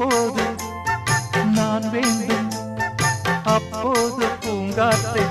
எப்போது நான் வேண்டும். அப்போது பூங்காத்தை